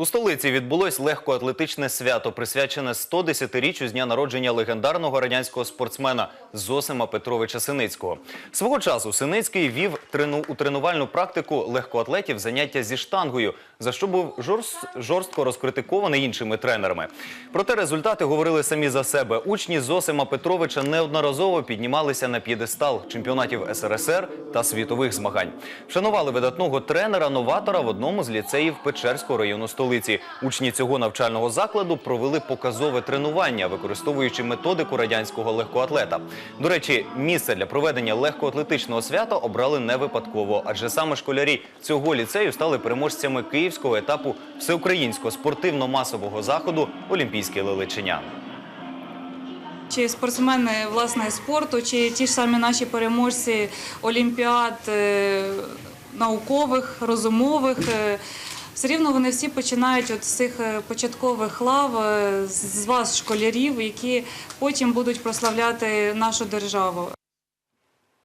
У столиці відбулось легкоатлетичне свято, присвячене 110-річчю з дня народження легендарного радянського спортсмена Зосима Петровича Синицького. Свого часу Синицький вів трену- у тренувальну практику легкоатлетів заняття зі штангою, за що був жорст- жорстко розкритикований іншими тренерами. Проте результати говорили самі за себе. Учні Зосима Петровича неодноразово піднімалися на п'єдестал чемпіонатів СРСР та світових змагань. Вшанували видатного тренера-новатора в одному з ліцеїв Печерського району столиці. Учні цього навчального закладу провели показове тренування, використовуючи методику радянського легкоатлета. До речі, місце для проведення легкоатлетичного свята обрали не випадково, адже саме школярі цього ліцею стали переможцями київського етапу всеукраїнського спортивно-масового заходу Олімпійське Лелечиня. Чи спортсмени власне спорту, чи ті ж самі наші переможці олімпіад е, наукових, розумових. Все рівно вони всі починають от з цих е, початкових лав, е, з вас, школярів, які потім будуть прославляти нашу державу.